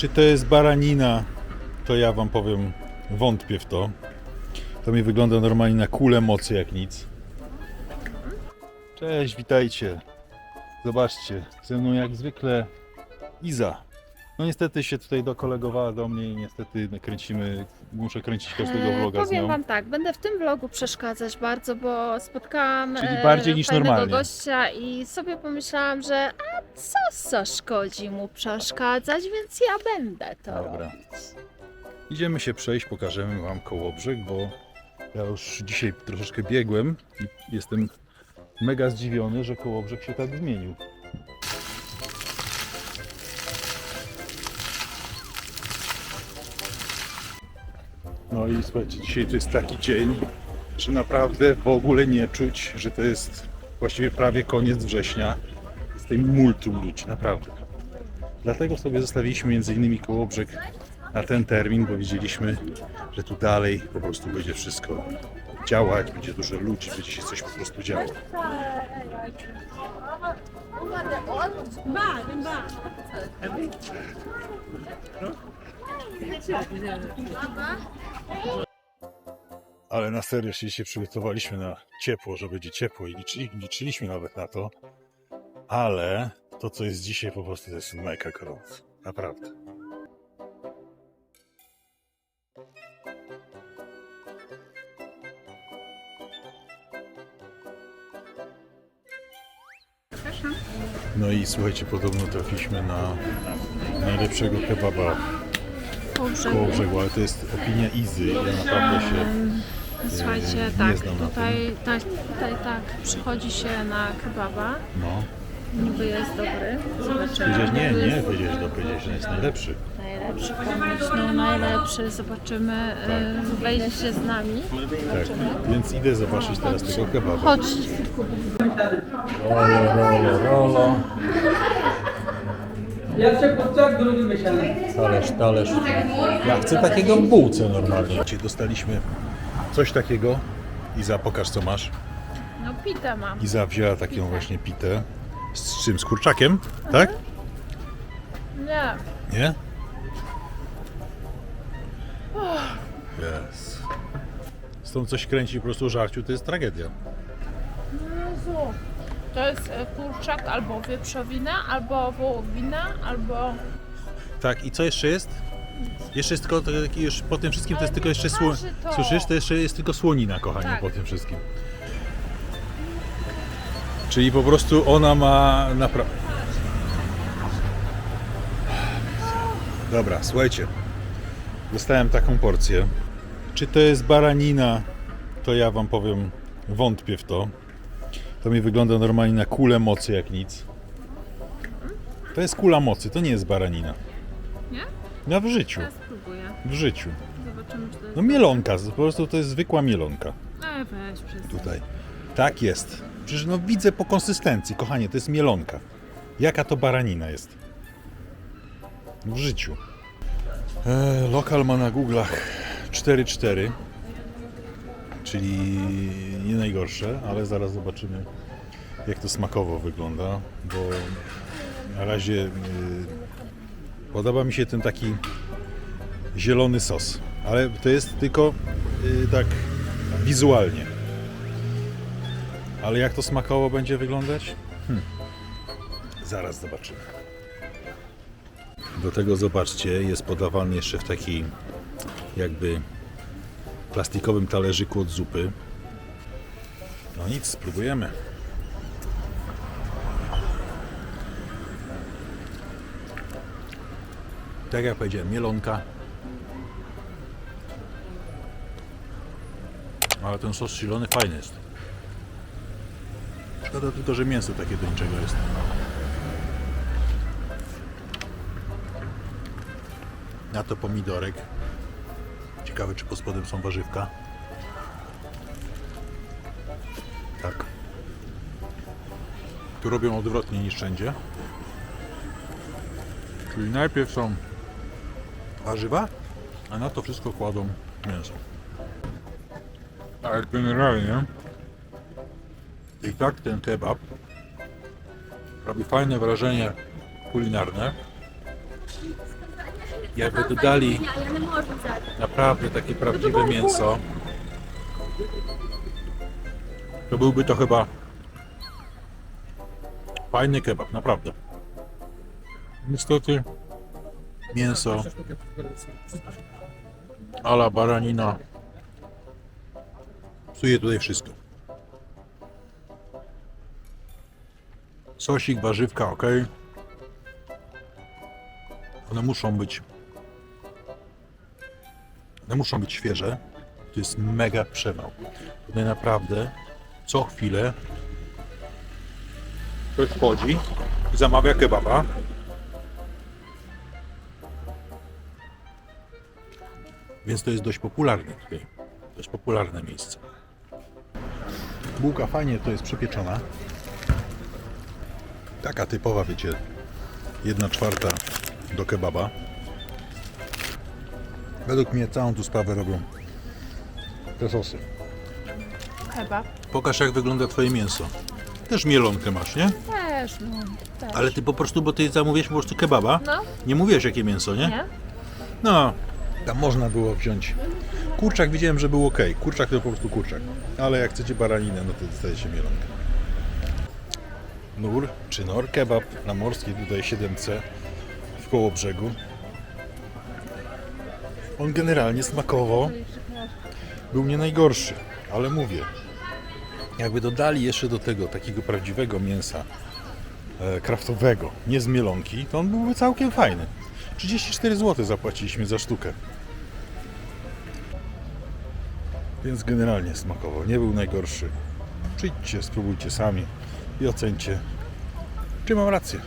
Czy to jest baranina, to ja wam powiem, wątpię w to. To mi wygląda normalnie na kulę mocy jak nic. Cześć, witajcie. Zobaczcie, ze mną jak zwykle Iza. No niestety się tutaj dokolegowała do mnie i niestety kręcimy, muszę kręcić każdego E, vloga z Powiem nią. wam tak, będę w tym vlogu przeszkadzać bardzo, bo spotkałam Czyli e, bardziej niż fajnego normalnie. gościa i sobie pomyślałam, że a co zaszkodzi mu przeszkadzać, więc ja będę to Dobra. robić. Idziemy się przejść, pokażemy wam Kołobrzeg, bo ja już dzisiaj troszeczkę biegłem i jestem mega zdziwiony, że Kołobrzeg się tak zmienił. No i słuchajcie, dzisiaj to jest taki dzień, że naprawdę w ogóle nie czuć, że to jest właściwie prawie koniec września. Tutaj multum ludzi, naprawdę. Dlatego sobie zostawiliśmy między innymi Kołobrzeg na ten termin, bo widzieliśmy, że tu dalej po prostu będzie wszystko działać, będzie dużo ludzi, będzie się coś po prostu działo. Ale na serio się dzisiaj przygotowaliśmy na ciepło, że będzie ciepło i liczy, liczyliśmy nawet na to. Ale to, co jest dzisiaj, po prostu to jest mega gorąco. Naprawdę. No i słuchajcie, podobno trafiliśmy na najlepszego kebaba koło brzegu, ale to jest opinia Izy. Ja naprawdę się Słuchajcie, nie tak, znam na tutaj, tak, tutaj tak, przychodzi się na kebaba, No. Niby jest dobry, zobaczymy. Powiedziałeś nie, nie, powiedziałeś, no, powiedziałeś, że jest najlepszy. Najlepszy ponoć, no najlepszy, zobaczymy, e, wejdziecie z nami. Tak. Więc idę zobaczyć teraz tego kebaba. Chodźcie. Rolo, rolo, rolo. Jak się podczas drugi miesiąc. Talerz, talerz. Ja chcę takiego w bułce normalnie. Dostaliśmy coś takiego. Iza, pokaż co masz. No pitę mam. Iza wzięła taką właśnie pitę. Z czym? Z kurczakiem? Tak? Nie. Nie? Yes. Z tą coś kręci po prostu żarciu, to jest tragedia. Jezu. To jest e, kurczak albo wieprzowina, albo wołowina, albo... Tak, i co jeszcze jest? Jeszcze jest tylko, taki już po tym wszystkim to jest tylko jeszcze sło... waży to. Słyszysz? To jeszcze jest tylko słonina, kochanie, Tak. po tym wszystkim. Czyli po prostu ona ma naprawdę... Dobra, słuchajcie. Dostałem taką porcję. Czy to jest baranina, to ja wam powiem, wątpię w to. To mi wygląda normalnie na kulę mocy jak nic. To jest kula mocy, to nie jest baranina. Nie? Ja w życiu, Ja spróbuję. w życiu. Zobaczymy, czy to jest... No mielonka, po prostu to jest zwykła mielonka E, weź przez tutaj. Tak jest. Przecież no widzę po konsystencji, kochanie, to jest mielonka. Jaka to baranina jest? W życiu. E, lokal ma na Google'ach 4.4, czyli nie najgorsze, ale zaraz zobaczymy jak to smakowo wygląda, bo na razie y, podoba mi się ten taki zielony sos, ale to jest tylko y, tak wizualnie. Ale jak to smakowo będzie wyglądać? Hmm. Zaraz zobaczymy. Do tego zobaczcie, jest podawany jeszcze w takiej jakby plastikowym talerzyku od zupy. No nic, spróbujemy. Tak jak powiedziałem, mielonka. Ale ten sos silony fajny jest. Szkoda tylko, że mięso takie do niczego jest. Na to pomidorek. Ciekawe, czy pod spodem są warzywka. Tak. Tu robią odwrotnie niż wszędzie. Czyli najpierw są warzywa, a na to wszystko kładą mięso. Ale generalnie i tak ten kebab robi fajne wrażenie kulinarne. Jakby dodali naprawdę takie prawdziwe mięso, to byłby to chyba fajny kebab, naprawdę. Niestety mięso ala baranina psuje tutaj wszystko. Sosik, warzywka, ok. One muszą być one muszą być świeże. To jest mega przewał. Tutaj naprawdę co chwilę ktoś wchodzi i zamawia kebaba. Więc to jest dość popularne tutaj. Dość popularne miejsce. Bułka fajnie to jest przypieczona. Taka typowa, wiecie, jedna czwarta do kebaba. Według mnie całą tu sprawę robią te sosy. Chyba. Pokaż jak wygląda twoje mięso. Też mielonkę masz, nie? Też, no. Też. Ale ty po prostu, bo ty zamówiłeś po prostu kebaba, No, nie mówiłeś jakie mięso, nie? nie? No, tam można było wziąć. Kurczak widziałem, że był ok. Kurczak to po prostu kurczak. Ale jak chcecie baraninę, no to dostaje się mielonkę. Nur czy nor kebab na morskiej tutaj 7C w koło brzegu. On generalnie smakowo był nie najgorszy, ale mówię, jakby dodali jeszcze do tego takiego prawdziwego mięsa e, kraftowego, nie z mielonki, to on byłby całkiem fajny. 34 zł zapłaciliśmy za sztukę. Więc generalnie smakowo, nie był najgorszy. Przyjdźcie, spróbujcie sami i ocencie, czy mam rację.